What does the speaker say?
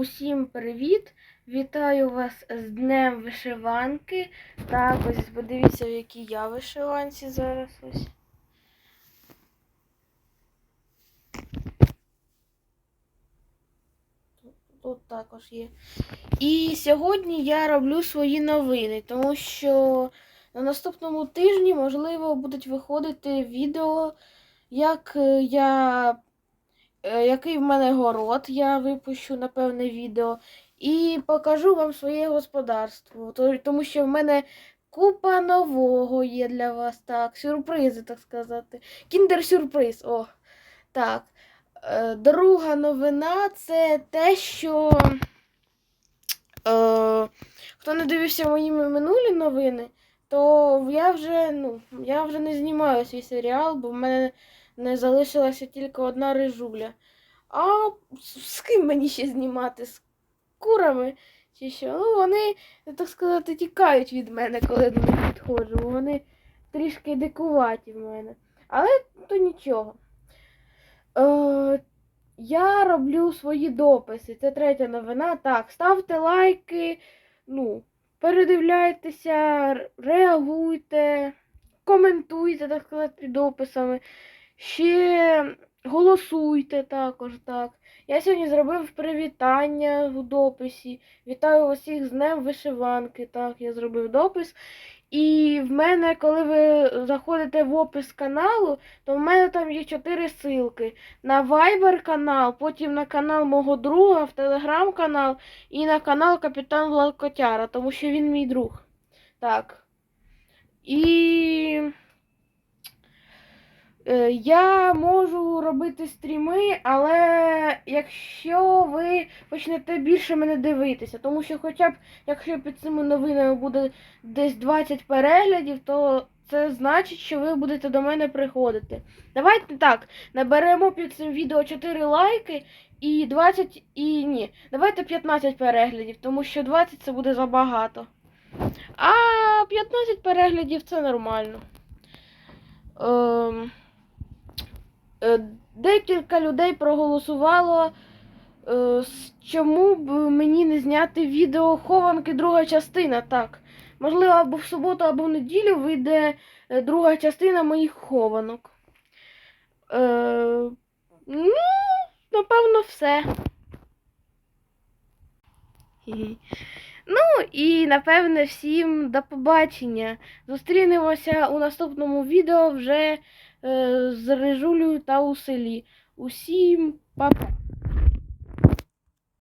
усім привіт! Вітаю вас з Днем вишиванки. Так, ось подивіться, в якій я вишиванці зараз ось. Тут, також є. І сьогодні я роблю свої новини, тому що на наступному тижні, можливо, будуть виходити відео, як е, я який в мене город, я випущу, напевне, відео. І покажу вам своє господарство. Тому що в мене купа нового є для вас. Так, сюрпризи, так сказати. Кіндер-сюрприз. О, так. Е, Друга новина це те, що. Е, хто не дивився мої минулі новини, то я вже, ну, я вже не знімаю свій серіал, бо в мене не залишилася тільки одна рижуля. А з ким мені ще знімати? З курами? Чи що? Ну, вони, так сказати, тікають від мене, коли до них підходжу. Вони трішки дикуваті в мене. Але то нічого. Е, я роблю свої дописи. Це третя новина. Так, ставте лайки, ну, передивляйтеся, реагуйте, коментуйте, так сказати, під дописами. Ще голосуйте також, так. Я сьогодні зробив привітання у дописі. Вітаю усіх з Днем вишиванки. Так, я зробив допис. І в мене, коли ви заходите в опис каналу, то в мене там є чотири ссылки. На Viber канал, потім на канал мого друга, в Telegram канал і на канал Капітан Влад Котяра, тому що він мій друг. Так. І я можу робити стріми, але якщо ви почнете більше мене дивитися, тому що хоча б якщо під цими новинами буде десь 20 переглядів, то це значить, що ви будете до мене приходити. Давайте так, наберемо під цим відео 4 лайки і 20 і ні. Давайте 15 переглядів, тому що 20 це буде забагато. А 15 переглядів це нормально. Ем, е, декілька людей проголосувало, е, чому б мені не зняти відео хованки друга частина. Так. Можливо, або в суботу, або в неділю вийде е, друга частина моїх хованок. Е, ну, напевно, все. Ну і напевне всім до побачення. Зустрінемося у наступному відео вже е, з Рижулею та у селі. Усім па-па.